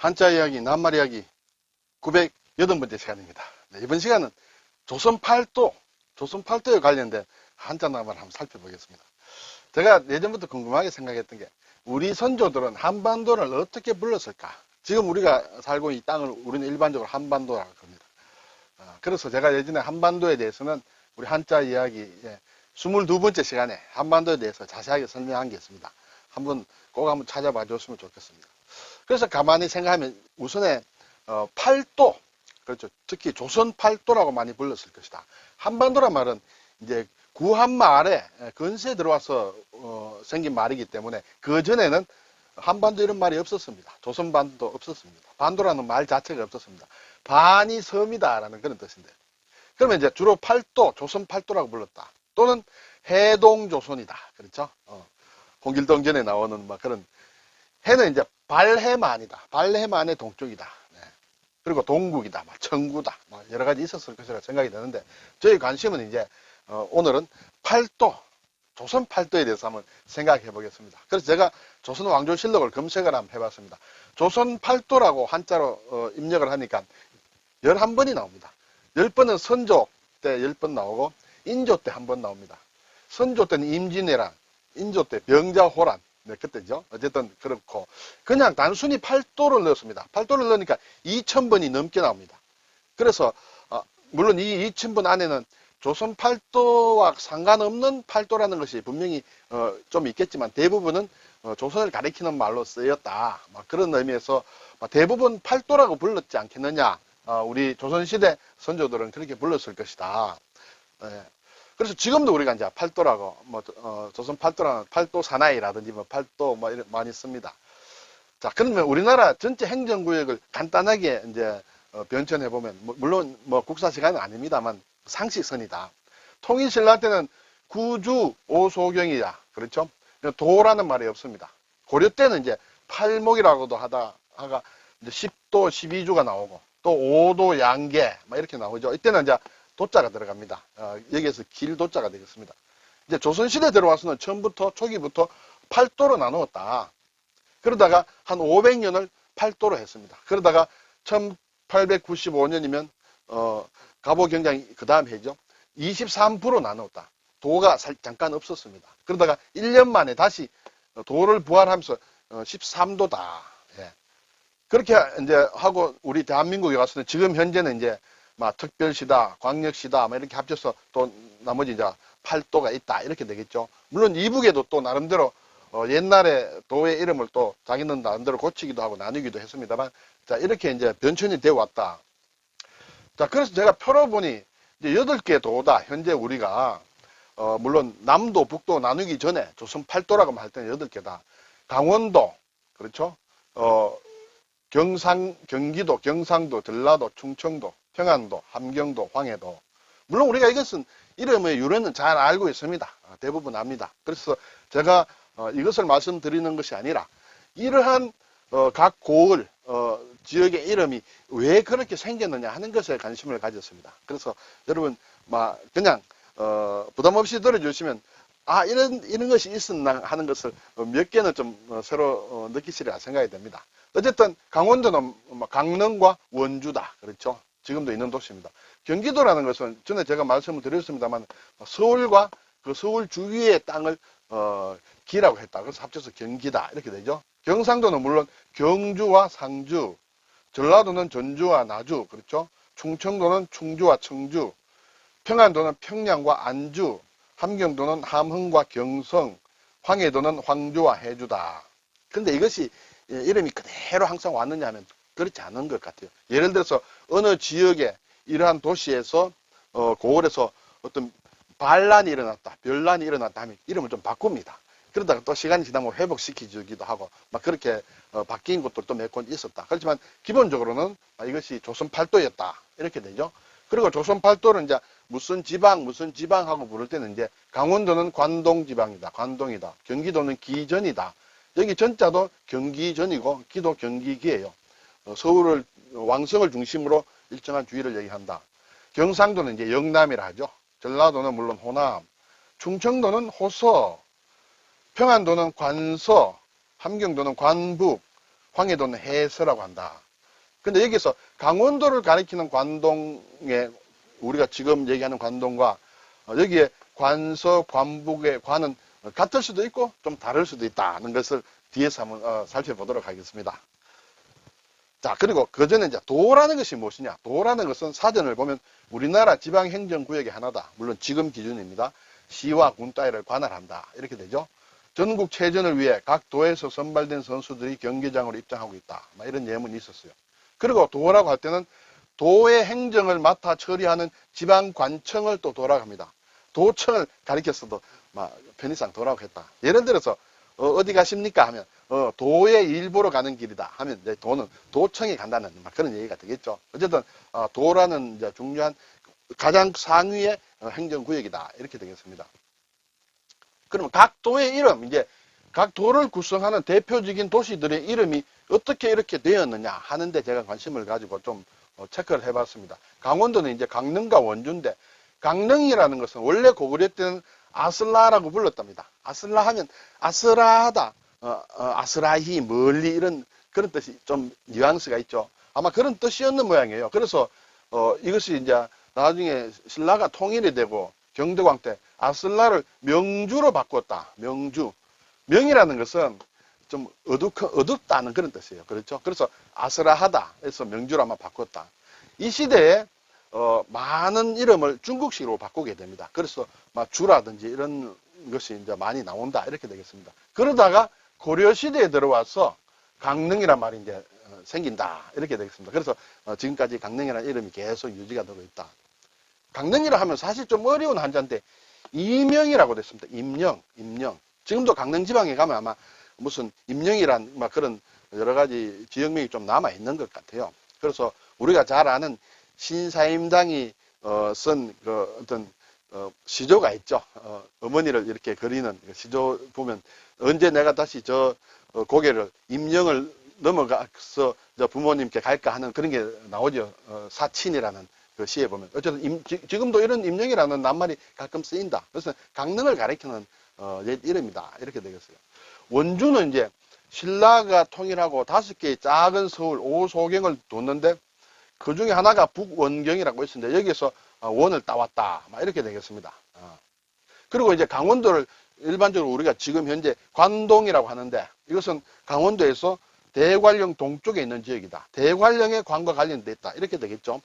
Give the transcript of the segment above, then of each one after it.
한자 이야기, 낱말 이야기 908번째 시간입니다. 네, 이번 시간은 조선 팔도, 조선 팔도에 관련된 한자 낱말 한번 살펴보겠습니다. 제가 예전부터 궁금하게 생각했던 게 우리 선조들은 한반도를 어떻게 불렀을까? 지금 우리가 살고 있는 이 땅을 우리는 일반적으로 한반도라고 합니다. 아, 그래서 제가 예전에 한반도에 대해서는 우리 한자 이야기 예, 22번째 시간에 한반도에 대해서 자세하게 설명한 게 있습니다. 한번 꼭 한번 찾아봐 줬으면 좋겠습니다. 그래서 가만히 생각하면 우선에 어, 팔도 그렇죠. 특히 조선 팔도라고 많이 불렀을 것이다. 한반도란 말은 이제 구한마 아래 근세에 들어와서 어, 생긴 말이기 때문에 그 전에는 한반도 이런 말이 없었습니다. 조선반도 없었습니다. 반도라는 말 자체가 없었습니다. 반이 섬이다라는 그런 뜻인데. 그러면 이제 주로 팔도, 조선 팔도라고 불렀다. 또는 해동조선이다. 그렇죠? 어, 홍길동 전에 나오는 막 그런 해는 이제 발해만이다. 발해만의 동쪽이다. 네. 그리고 동국이다. 막 청구다. 막 여러 가지 있었을 것이라 생각이 드는데 저희 관심은 이제 어, 오늘은 팔도, 조선 팔도에 대해서 한번 생각해 보겠습니다. 그래서 제가 조선 왕조실록을 검색을 한번 해봤습니다. 조선 팔도라고 한자로 어, 입력을 하니까 11번이 나옵니다. 10번은 선조 때 10번 나오고 인조 때 한 번 나옵니다. 선조 때는 임진왜란, 인조 때 병자호란, 네, 그때죠. 어쨌든 그렇고 그냥 단순히 팔도를 넣었습니다. 팔도를 넣으니까 2,000번이 넘게 나옵니다. 그래서 어, 물론 이 2,000번 안에는 조선 팔도와 상관없는 팔도라는 것이 분명히 어, 좀 있겠지만 대부분은 어, 조선을 가리키는 말로 쓰였다. 막 그런 의미에서 대부분 팔도라고 불렀지 않겠느냐. 어, 우리 조선시대 선조들은 그렇게 불렀을 것이다. 예. 그래서 지금도 우리가 이제 팔도라고, 뭐, 어, 조선 팔도라는 팔도 사나이라든지 뭐 팔도 뭐 이런 많이 씁니다. 자, 그러면 우리나라 전체 행정구역을 간단하게 이제 어, 변천해 보면, 뭐, 물론 뭐 국사 시간은 아닙니다만 상식선이다. 통일신라 때는 구주 오소경이다. 그렇죠? 도라는 말이 없습니다. 고려 때는 이제 팔목이라고도 하다, 하가 이제 10도 12주가 나오고 또 5도 양계 막 이렇게 나오죠. 이때는 이제 도자가 들어갑니다. 어, 여기에서 길도자가 되겠습니다. 이제 조선시대 들어와서는 처음부터 초기부터 8도로 나누었다. 그러다가 한 500년을 8도로 했습니다. 그러다가 1895년이면 어, 갑오 경장이 그 다음 해죠. 23% 나누었다. 도가 살, 잠깐 없었습니다. 그러다가 1년 만에 다시 도를 부활하면서 13도다. 예. 그렇게 이제 하고 우리 대한민국에 와서는 지금 현재는 이제 막 특별시다, 광역시다, 막 이렇게 합쳐서 또 나머지 이제 8도가 있다. 이렇게 되겠죠. 물론 이북에도 또 나름대로 어, 옛날에 도의 이름을 또 자기는 나름대로 고치기도 하고 나누기도 했습니다만 자, 이렇게 이제 변천이 되어 왔다. 자, 그래서 제가 펴러보니 이제 8개 도다. 현재 우리가 어, 물론 남도, 북도 나누기 전에 조선 팔도라고 할 때는 8개다. 강원도, 그렇죠? 어, 경상, 경기도, 경상도, 전라도, 충청도, 평안도, 함경도, 황해도. 물론 우리가 이것은 이름의 유래는 잘 알고 있습니다. 아, 대부분 압니다. 그래서 제가 어, 이것을 말씀드리는 것이 아니라 이러한 어, 각 고을 어, 지역의 이름이 왜 그렇게 생겼느냐 하는 것에 관심을 가졌습니다. 그래서 여러분 막 그냥 어, 부담 없이 들어주시면 아 이런 이런 것이 있었나 하는 것을 몇 개는 좀 어, 새로 어, 느끼시리라 생각이 됩니다. 어쨌든 강원도는 뭐 강릉과 원주다. 그렇죠? 지금도 있는 도시입니다. 경기도라는 것은 전에 제가 말씀을 드렸습니다만 서울과 그 서울 주위의 땅을 어, 기라고 했다. 그래서 합쳐서 경기다. 이렇게 되죠. 경상도는 물론 경주와 상주, 전라도는 전주와 나주, 그렇죠? 충청도는 충주와 청주, 평안도는 평양과 안주, 함경도는 함흥과 경성, 황해도는 황주와 해주다. 근데 이것이 이름이 그대로 항상 왔느냐 하면 그렇지 않은 것 같아요. 예를 들어서 어느 지역에 이러한 도시에서 어, 고을에서 어떤 반란이 일어났다, 별난이 일어났다 하면 이름을 좀 바꿉니다. 그러다가 또 시간이 지나면 회복시키기도 하고 막 그렇게 어, 바뀐 것들도 몇 건 있었다. 그렇지만 기본적으로는 이것이 조선 팔도였다 이렇게 되죠. 그리고 조선 팔도를 이제 무슨 지방 무슨 지방 하고 부를 때는 이제 강원도는 관동 지방이다, 관동이다. 경기도는 기전이다. 여기 전자도 경기전이고 기도 경기기예요. 어, 서울을 왕성을 중심으로 일정한 주위를 얘기한다. 경상도는 이제 영남이라 하죠. 전라도는 물론 호남, 충청도는 호서, 평안도는 관서, 함경도는 관북, 황해도는 해서라고 한다. 근데 여기서 강원도를 가리키는 관동에 우리가 지금 얘기하는 관동과 어, 여기에 관서, 관북의 관은 같을 수도 있고 좀 다를 수도 있다는 것을 뒤에서 한번 어, 살펴보도록 하겠습니다. 자, 그리고 그 전에 이제 도라는 것이 무엇이냐? 도라는 것은 사전을 보면 우리나라 지방행정구역의 하나다. 물론 지금 기준입니다. 시와 군 따위를 관할한다. 이렇게 되죠. 전국 체전을 위해 각 도에서 선발된 선수들이 경기장으로 입장하고 있다. 막 이런 예문이 있었어요. 그리고 도라고 할 때는 도의 행정을 맡아 처리하는 지방관청을 또 합니다. 도청을 가리켰어도 막 편의상 도라고 했다. 예를 들어서 어, 디 가십니까 하면 어, 도의 일보러 가는 길이다 하면 이제 도는 도청에 간다는 막 그런 얘기가 되겠죠. 어쨌든 어, 도라는 이제 중요한 가장 상위의 어, 행정구역이다 이렇게 되겠습니다. 그러면 각 도의 이름 이제 각 도를 구성하는 대표적인 도시들의 이름이 어떻게 이렇게 되었느냐 하는데 제가 관심을 가지고 좀 어, 체크를 해봤습니다. 강원도는 이제 강릉과 원주인데 강릉이라는 것은 원래 고구려 때는 아슬라라고 불렀답니다. 아슬라 하면 아슬라하다, 어, 어, 아슬라히 멀리 이런 그런 뜻이 좀 뉘앙스가 있죠. 아마 그런 뜻이었는 모양이에요. 그래서 어, 이것이 이제 나중에 신라가 통일이 되고 경대광 때 아슬라를 명주로 바꿨다. 명주. 명이라는 것은 좀 어둡, 어둡다는 그런 뜻이에요. 그렇죠? 그래서 아슬라하다 해서 명주로 아마 바꿨다. 이 시대에 어, 많은 이름을 중국식으로 바꾸게 됩니다. 그래서 막 주라든지 이런 것이 이제 많이 나온다 이렇게 되겠습니다. 그러다가 고려 시대에 들어와서 강릉이란 말이 이제 어, 생긴다 이렇게 되겠습니다. 그래서 어, 지금까지 강릉이라는 이름이 계속 유지가 되고 있다. 강릉이라 하면 사실 좀 어려운 한자인데 이명이라고 됐습니다. 임령, 임령. 지금도 강릉 지방에 가면 아마 무슨 임령이란 막 그런 여러 가지 지역명이 좀 남아 있는 것 같아요. 그래서 우리가 잘 아는 신사임당이 어, 쓴그 어떤 어, 시조가 있죠. 어, 어머니를 이렇게 그리는 그 시조 보면 언제 내가 다시 저 어, 고개를 임령을 넘어가서 저 부모님께 갈까 하는 그런 게 나오죠. 어, 사친이라는 그 시에 보면 어쨌든 임- 지, 금도 이런 임령이라는 낱말이 가끔 쓰인다. 그래서 강릉을 가리키는 어, 옛 이름이다. 이렇게 되겠어요. 원주는 이제 신라가 통일하고 다섯 개의 작은 서울 오소경을 뒀는데 그 중에 하나가 북원경이라고 있었는데 여기서 어, 원을 따왔다. 막 이렇게 되겠습니다. 어. 그리고 이제 강원도를 일반적으로 우리가 지금 현재 관동이라고 하는데 이것은 강원도에서 대관령 동쪽에 있는 지역이다. 대관령의 관과 관련돼 있다. 이렇게 되겠죠.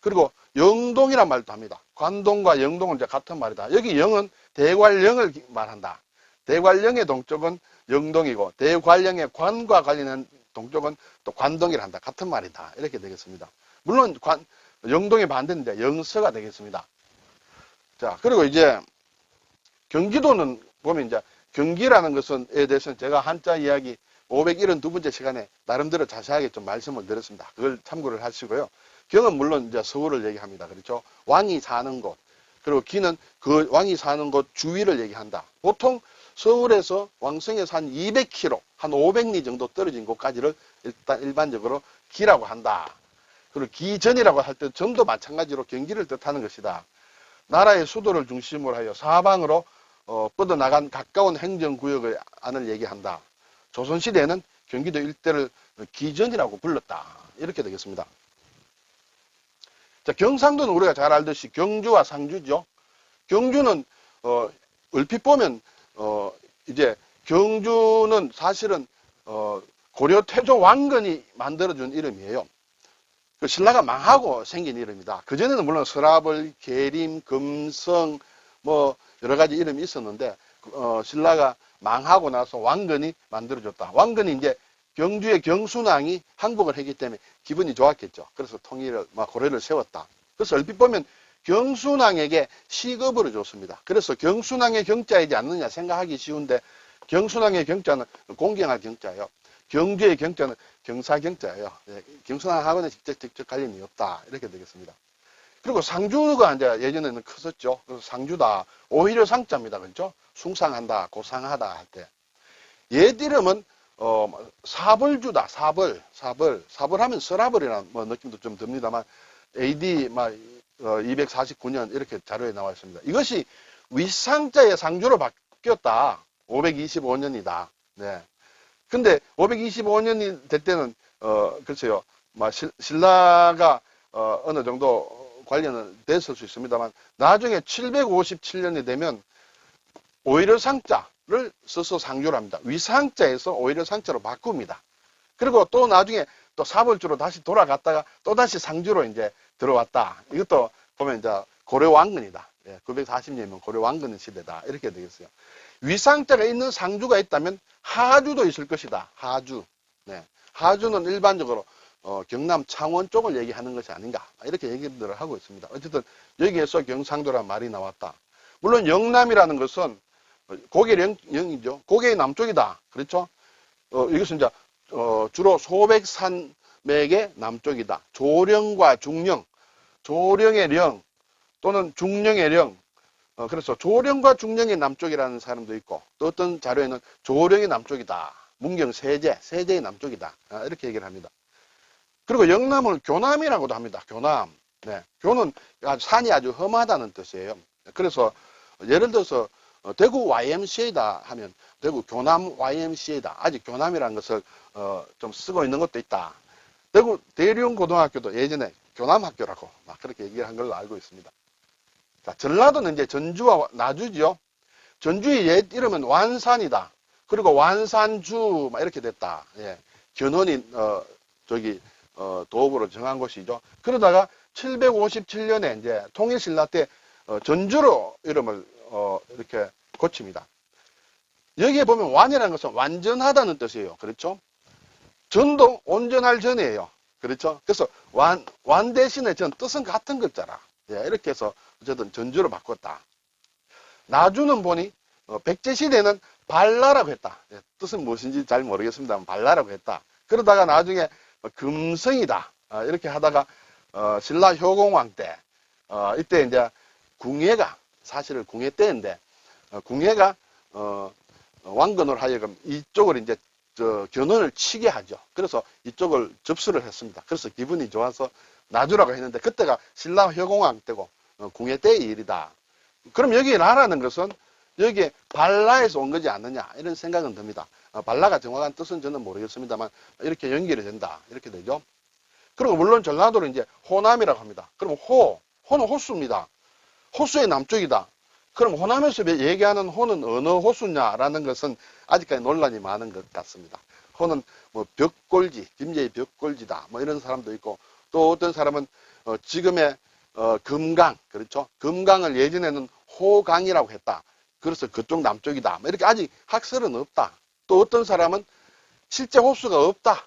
그리고 영동이란 말도 합니다. 관동과 영동은 이제 같은 말이다. 여기 영은 대관령을 말한다. 대관령의 동쪽은 영동이고 대관령의 관과 관련한 동쪽은 또 관동이라 한다. 같은 말이다. 이렇게 되겠습니다. 물론 관, 영동의 반대인데 영서가 되겠습니다. 자, 그리고 이제 경기도는 보면 이제 경기라는 것은에 대해서는 제가 한자 이야기 572번째 시간에 나름대로 자세하게 좀 말씀을 드렸습니다. 그걸 참고를 하시고요. 경은 물론 이제 서울을 얘기합니다. 그렇죠? 왕이 사는 곳. 그리고 기는 그 왕이 사는 곳 주위를 얘기한다. 보통 서울에서 왕성에서 한 200km, 한 500리 정도 떨어진 곳까지를 일단 일반적으로 기라고 한다. 그리고 기전이라고 할 때 전도 마찬가지로 경기를 뜻하는 것이다. 나라의 수도를 중심으로 하여 사방으로 어, 뻗어나간 가까운 행정구역의 안을 얘기한다. 조선시대에는 경기도 일대를 기전이라고 불렀다. 이렇게 되겠습니다. 자, 경상도는 우리가 잘 알듯이 경주와 상주죠. 경주는 어, 얼핏 보면 어, 이제 경주는 사실은 어, 고려 태조 왕건이 만들어준 이름이에요. 그 신라가 망하고 생긴 이름이다. 그전에는 물론 서라벌, 계림, 금성, 뭐 여러 가지 이름이 있었는데 어, 신라가 망하고 나서 왕건이 만들어줬다. 왕건이 이제 경주의 경순왕이 항복을 했기 때문에 기분이 좋았겠죠. 그래서 통일을 막 고려를 세웠다. 그래서 얼핏 보면 경순왕에게 시급을 줬습니다. 그래서 경순왕의 경자이지 않느냐 생각하기 쉬운데 경순왕의 경자는 공경할 경자예요. 경주의 경자는 경사 경자예요. 예, 경순왕하고는 직접 직접 관련이 없다. 이렇게 되겠습니다. 그리고 상주가 이제 예전에는 컸었죠. 그래서 상주다. 오히려 상자입니다. 그렇죠? 숭상한다, 고상하다 할 때. 옛 이름은 어, 사벌주다, 사벌, 사벌. 사벌하면 서라벌이라는 뭐 느낌도 좀 듭니다만, AD 막, 어, 249년 이렇게 자료에 나와 있습니다. 이것이 윗상자의 상주로 바뀌었다. 525년이다. 네. 근데 525년이 될 때는 어 글쎄요, 신라가 어 어느 정도 관련은 됐을 수 있습니다만 나중에 757년이 되면 오히려 상자를 써서 상조를 합니다. 위상자에서 오히려 상자로 바꿉니다. 그리고 또 나중에 또 사벌주로 다시 돌아갔다가 또 다시 상주로 이제 들어왔다. 이것도 보면 이제 고려 왕건이다. 예, 940년이면 고려 왕건 시대다. 이렇게 되겠어요. 위상자가 있는 상주가 있다면 하주도 있을 것이다. 하주. 네. 하주는 일반적으로 어, 경남 창원 쪽을 얘기하는 것이 아닌가. 이렇게 얘기들을 하고 있습니다. 어쨌든 여기에서 경상도란 말이 나왔다. 물론 영남이라는 것은 고개 영, 영이죠. 고개의 남쪽이다. 그렇죠? 어, 이것은 이제 어, 주로 소백산맥의 남쪽이다. 조령과 중령, 조령의 령 또는 중령의 령. 어, 그래서 조령과 중령의 남쪽이라는 사람도 있고 또 어떤 자료에는 조령의 남쪽이다. 문경 세제, 세제의 남쪽이다. 아, 이렇게 얘기를 합니다. 그리고 영남을 교남이라고도 합니다. 교남. 네. 교는 산이 아주 험하다는 뜻이에요. 그래서 예를 들어서 어, 대구 YMCA다 하면 대구 교남 YMCA다. 아직 교남이라는 것을 어, 좀 쓰고 있는 것도 있다. 대구 대륜고등학교도 예전에 교남 학교라고 막 그렇게 얘기를 한 걸로 알고 있습니다. 자, 전라도는 이제 전주와 나주죠. 전주의 옛 이름은 완산이다. 그리고 완산주 막 이렇게 됐다. 예. 견훤이 어, 저기 어, 도읍으로 정한 곳이죠. 그러다가 757년에 이제 통일신라 때 어, 전주로 이름을 어, 이렇게 고칩니다. 여기에 보면 완이라는 것은 완전하다는 뜻이에요. 그렇죠? 전도 온전할 전이에요. 그렇죠? 그래서 완, 완 대신에 전 뜻은 같은 글자라. 예, 이렇게 해서 어쨌든 전주로 바꿨다. 나주는 보니 어, 백제시대는 발라라고 했다. 예, 뜻은 무엇인지 잘 모르겠습니다만 발라라고 했다. 그러다가 나중에 어, 금성이다. 어, 이렇게 하다가 어, 신라 효공왕 때 어, 이때 이제 궁예가 사실은 궁예 때인데 어, 궁예가 어, 왕건으로 하여금 이쪽을 이제 저 견훤을 치게 하죠. 그래서 이쪽을 접수를 했습니다. 그래서 기분이 좋아서 나주라고 했는데 그때가 신라 효공왕 때고 어, 궁예 때의 일이다. 그럼 여기 나라는 것은 여기에 발라에서 온 거지 않느냐 이런 생각은 듭니다. 어, 발라가 정확한 뜻은 저는 모르겠습니다만 이렇게 연결이 된다 이렇게 되죠. 그리고 물론 전라도를 이제 호남이라고 합니다. 그럼 호 호는 호수입니다. 호수의 남쪽이다. 그럼 호남에서 얘기하는 호는 어느 호수냐라는 것은 아직까지 논란이 많은 것 같습니다. 호는 뭐 벽골지, 김제의 벽골지다. 뭐 이런 사람도 있고 또 어떤 사람은 어, 지금의 어, 금강, 그렇죠? 금강을 예전에는 호강이라고 했다. 그래서 그쪽 남쪽이다. 뭐 이렇게 아직 학설은 없다. 또 어떤 사람은 실제 호수가 없다.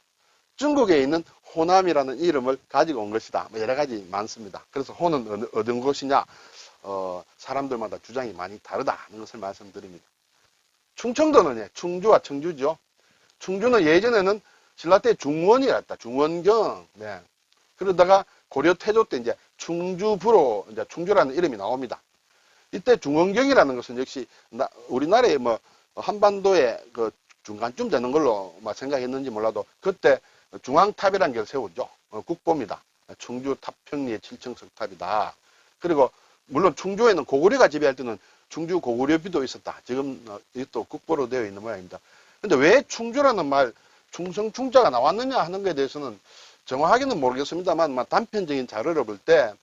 중국에 있는 호남이라는 이름을 가지고 온 것이다. 뭐 여러 가지 많습니다. 그래서 호는 어느, 어떤 곳이냐? 어, 사람들마다 주장이 많이 다르다는 것을 말씀드립니다. 충청도는 예, 충주와 청주죠. 충주는 예전에는 신라 때 중원이었다. 중원경. 네. 그러다가 고려 태조 때 이제 충주부로 이제 충주라는 이름이 나옵니다. 이때 중원경이라는 것은 역시 나- 우리나라의 뭐 한반도의 그 중간쯤 되는 걸로 막 생각했는지 몰라도 그때 중앙탑이라는 걸 세우죠. 어, 국보입니다. 충주 탑평리의 7층 석 탑이다. 그리고 물론 충주에는 고구려가 지배할 때는 충주 고구려비도 있었다. 지금 어, 이것도 국보로 되어 있는 모양입니다. 근데 왜 충주라는 말 충성 충자가 나왔느냐 하는 것에 대해서는 정확하게는 모르겠습니다만 막 단편적인 자료를 볼 때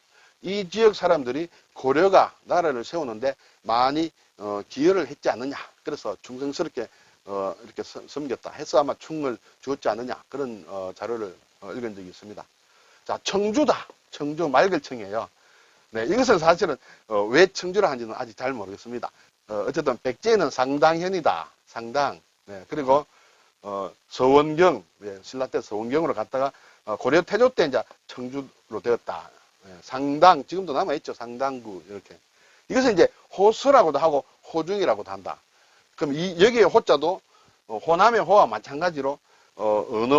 이 지역 사람들이 고려가 나라를 세우는데 많이 어, 기여를 했지 않느냐. 그래서 충성스럽게 어, 이렇게 섬- 섬겼다 해서 아마 충을 주었지 않느냐. 그런 어, 자료를 어, 읽은 적이 있습니다. 자, 청주다. 청주 말글청이에요. 네, 이것은 사실은 어, 왜 청주를 한지는 아직 잘 모르겠습니다. 어, 쨌든 백제는 상당현이다. 상당. 네, 그리고 어, 서원경, 예, 신라 때 서원경으로 갔다가 어, 고려 태조 때 이제 청주로 되었다. 예, 상당 지금도 남아 있죠. 상당구 이렇게. 이것은 이제 호수라고도 하고 호중이라고도 한다. 그럼 이 여기에 호자도 어, 호남의 호와 마찬가지로 어, 어느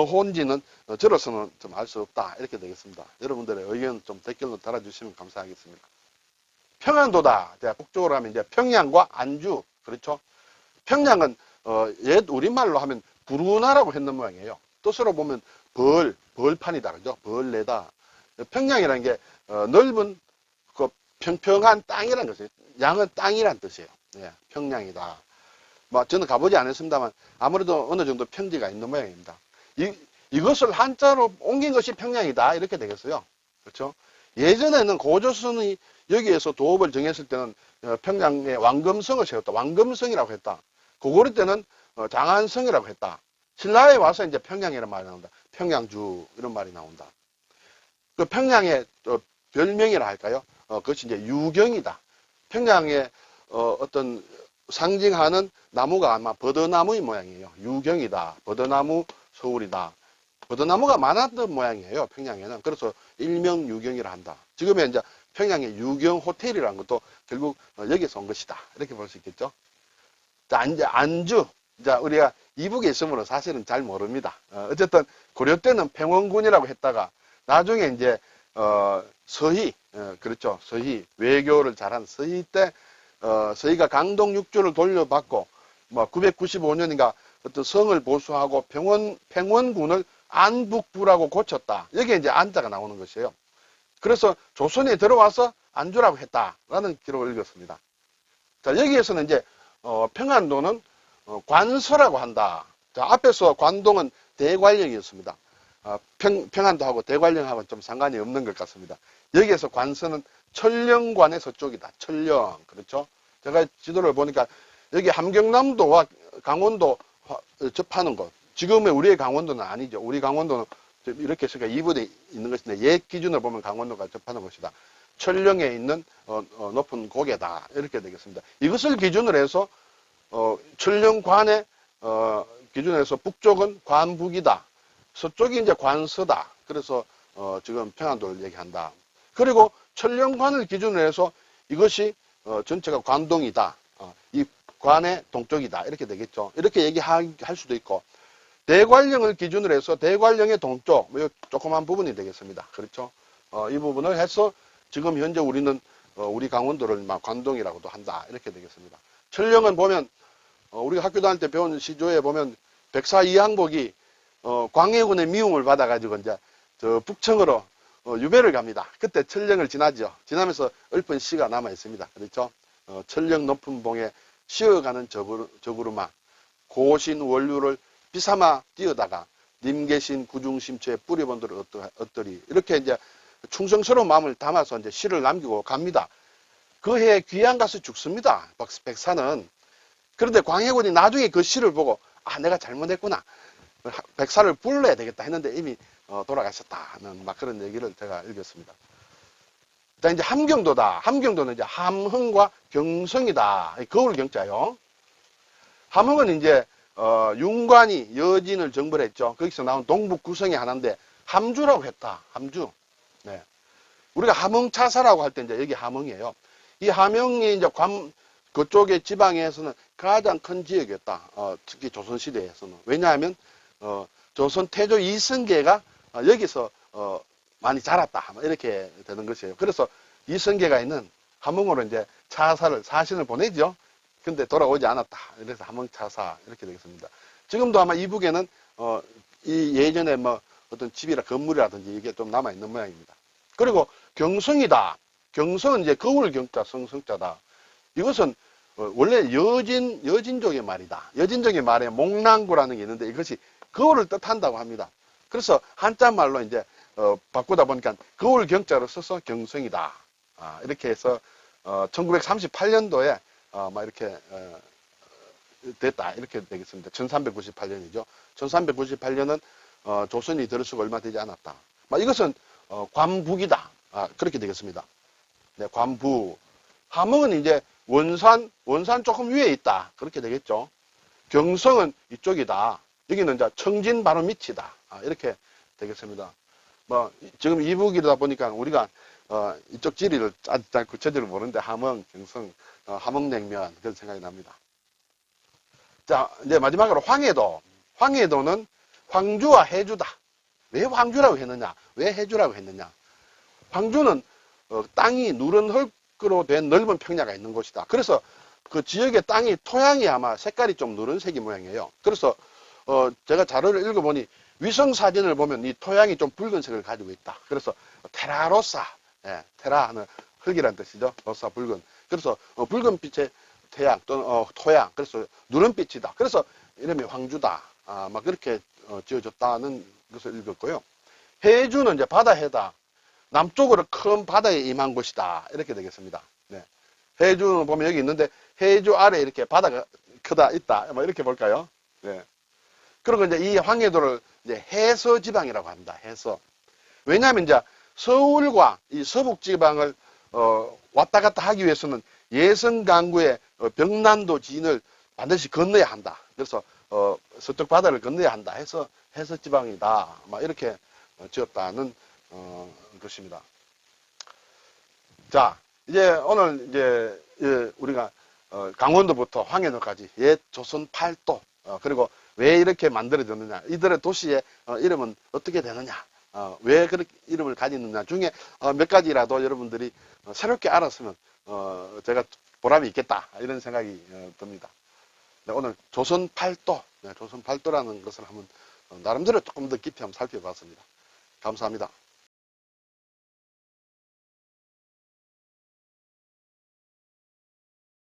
어, 저로서는 좀 알 수 없다. 이렇게 되겠습니다. 여러분들의 의견 좀 댓글로 달아주시면 감사하겠습니다. 평안도다. 제가 북쪽으로 하면 이제 평양과 안주. 그렇죠? 평양은, 어, 옛 우리말로 하면 부루나라고 했는 모양이에요. 뜻으로 보면 벌, 벌판이다. 그죠? 벌레다. 평양이라는 게, 어, 넓은, 그 평평한 땅이라는 것이에요. 양은 땅이란 뜻이에요. 예, 평양이다. 뭐 저는 가보지 않았습니다만 아무래도 어느 정도 평지가 있는 모양입니다. 이, 이것을 한자로 옮긴 것이 평양이다 이렇게 되겠어요. 그렇죠? 예전에는 고조선이 여기에서 도읍을 정했을 때는 어, 평양에 왕금성을 세웠다. 왕금성이라고 했다. 고구려 때는 어, 장안성이라고 했다. 신라에 와서 이제 평양이라는 말이 나온다. 평양주 이런 말이 나온다. 그 평양의 어, 별명이라 할까요? 어, 그것이 이제 유경이다. 평양의 어, 어떤 상징하는 나무가 아마 버드나무의 모양이에요. 유경이다. 버드나무 서울이다. 버드나무가 많았던 모양이에요. 평양에는. 그래서 일명 유경이라 한다. 지금의 이제 평양의 유경 호텔이라는 것도 결국 어, 여기서 온 것이다. 이렇게 볼 수 있겠죠. 자, 이제 안주. 자, 우리가 이북에 있으면 사실은 잘 모릅니다. 어, 어쨌든 고려 때는 평원군이라고 했다가 나중에 이제 어, 서희, 어, 그렇죠. 서희, 외교를 잘한 서희 때, 어, 서희가 강동 육주를 돌려받고, 뭐, 995년인가 어떤 성을 보수하고 평원, 평원군을 안북부라고 고쳤다. 여기에 이제 안자가 나오는 것이에요. 그래서 조선에 들어와서 안주라고 했다라는 기록을 읽었습니다. 자, 여기에서는 이제, 어, 평안도는 어, 관서라고 한다. 자, 앞에서 관동은 대관령이었습니다. 어, 평, 평안도하고 대관령하고는 좀 상관이 없는 것 같습니다. 여기에서 관서는 천령관의 서쪽이다. 천령. 그렇죠? 제가 지도를 보니까 여기 함경남도와 강원도 접하는 곳. 지금의 우리의 강원도는 아니죠. 우리 강원도는 좀 이렇게 있으니까 이부에 있는 것인데 옛 기준으로 보면 강원도가 접하는 곳이다. 천령에 있는 어, 어, 높은 고개다. 이렇게 되겠습니다. 이것을 기준으로 해서 어, 천령관의 어, 기준으로 해서 북쪽은 관북이다. 서쪽이 이제 관서다. 그래서 어, 지금 평안도를 얘기한다. 그리고 천령관을 기준으로 해서 이것이 어, 전체가 관동이다. 어, 이 관의 동쪽이다. 이렇게 되겠죠. 이렇게 얘기할 할 수도 있고 대관령을 기준으로 해서 대관령의 동쪽, 뭐, 요 조그만 부분이 되겠습니다. 그렇죠. 어, 이 부분을 해서 지금 현재 우리는 어, 우리 강원도를 막 관동이라고도 한다. 이렇게 되겠습니다. 천령은 보면 어, 우리가 학교 다닐 때 배운 시조에 보면 백사 이항복이 어, 광해군의 미움을 받아가지고 이제 저 북청으로 어, 유배를 갑니다. 그때 천령을 지나죠. 지나면서 읊은 시가 남아 있습니다. 그렇죠? 어, 천령 높은 봉에 쉬어가는 적으로마 고신 원류를 비삼아 뛰어다가 님 계신 구중심초에 어떠, 어떠리 이렇게 이제 충성스러운 마음을 담아서 이제 시를 남기고 갑니다. 그 해에 귀양 가서 죽습니다. 박- 백사는 그런데 광해군이 나중에 그 시를 보고 아 내가 잘못했구나 백사를 불러야 되겠다 했는데 이미 어, 돌아가셨다는 막 그런 얘기를 제가 읽었습니다. 자 이제 함경도다. 함경도는 이제 함흥과 경성이다. 거울 경자요. 함흥은 이제 어, 윤관이 여진을 정벌했죠. 거기서 나온 동북 구성의 하나인데 함주라고 했다. 함주. 네. 우리가 함흥차사라고 할 때 이제 여기 함흥이에요. 이 함흥이 이제 관 그쪽의 지방에서는 가장 큰 지역이었다. 어, 특히 조선시대에서는. 왜냐하면, 어, 조선 태조 이성계가 어, 여기서, 어, 많이 자랐다. 뭐 이렇게 되는 것이에요. 그래서 이성계가 있는 함흥으로 이제 차사를, 사신을 보내죠. 근데 돌아오지 않았다. 그래서 함흥 차사. 이렇게 되겠습니다. 지금도 아마 이북에는, 어, 이 예전에 뭐 어떤 집이라 건물이라든지 이게 좀 남아 있는 모양입니다. 그리고 경성이다. 경성은 이제 거울 경자, 성성자다. 이것은 어, 원래 여진, 여진족의 말이다. 여진족의 말에 목랑구라는 게 있는데 이것이 거울을 뜻한다고 합니다. 그래서 한자 말로 이제 어, 바꾸다 보니까 거울 경자로 써서 경성이다. 아, 이렇게 해서 어, 1938년도에 어, 막 이렇게 어, 됐다. 이렇게 되겠습니다. 1398년이죠. 1398년은 어, 조선이 들어서고 얼마 되지 않았다. 막 이것은 어, 관북이다. 아, 그렇게 되겠습니다. 네, 관부. 함흥은 이제 원산, 원산 조금 위에 있다. 그렇게 되겠죠. 경성은 이쪽이다. 여기는 이제 청진 바로 밑이다. 아, 이렇게 되겠습니다. 뭐, 지금 이북이다 보니까 우리가, 어, 이쪽 지리를 아직 잘 구체적으로 모르는데 함흥, 경성, 어, 함흥냉면 그런 생각이 납니다. 자, 이제 마지막으로 황해도. 황해도는 황주와 해주다. 왜 황주라고 했느냐? 왜 해주라고 했느냐? 황주는 어, 땅이 누런 흙으로 된 넓은 평야가 있는 곳이다. 그래서 그 지역의 땅이 토양이 아마 색깔이 좀 누런색이 모양이에요. 그래서 어, 제가 자료를 읽어보니 위성 사진을 보면 이 토양이 좀 붉은색을 가지고 있다. 그래서 테라로사, 예, 테라 하는 흙이란 뜻이죠. 로사 붉은. 그래서 어, 붉은 빛의 태양 또는 어, 토양 그래서 누른빛이다. 그래서 이름이 황주다. 아, 막 그렇게 어, 지어졌다는 것을 읽었고요. 해주는 이제 바다 해다. 남쪽으로 큰 바다에 임한 곳이다. 이렇게 되겠습니다. 네. 해주는 보면 여기 있는데 해주 아래 이렇게 바다가 크다 있다. 뭐 이렇게 볼까요? 네. 그리고 이제 이 황해도를 이제 해서 지방이라고 합니다. 해서. 왜냐하면 이제 서울과 이 서북 지방을 어, 왔다 갔다 하기 위해서는 예성 강구의 어, 병난도 진을 반드시 건너야 한다. 그래서 어, 서쪽 바다를 건너야 한다 해서 해서 지방이다. 막 이렇게 어, 지었다는 어, 것입니다. 자, 이제 오늘 이제 예, 우리가 어, 강원도부터 황해도까지 옛 조선 팔도 어, 그리고 왜 이렇게 만들어졌느냐 이들의 도시의 어, 이름은 어떻게 되느냐 어, 왜 그렇게 이름을 가지느냐 중에 어, 몇 가지라도 여러분들이 어, 새롭게 알았으면 어, 제가 보람이 있겠다 이런 생각이 어, 듭니다. 네, 오늘 조선 팔도 네, 조선 팔도라는 것을 한번 어, 나름대로 조금 더 깊이 한번 살펴봤습니다. 감사합니다.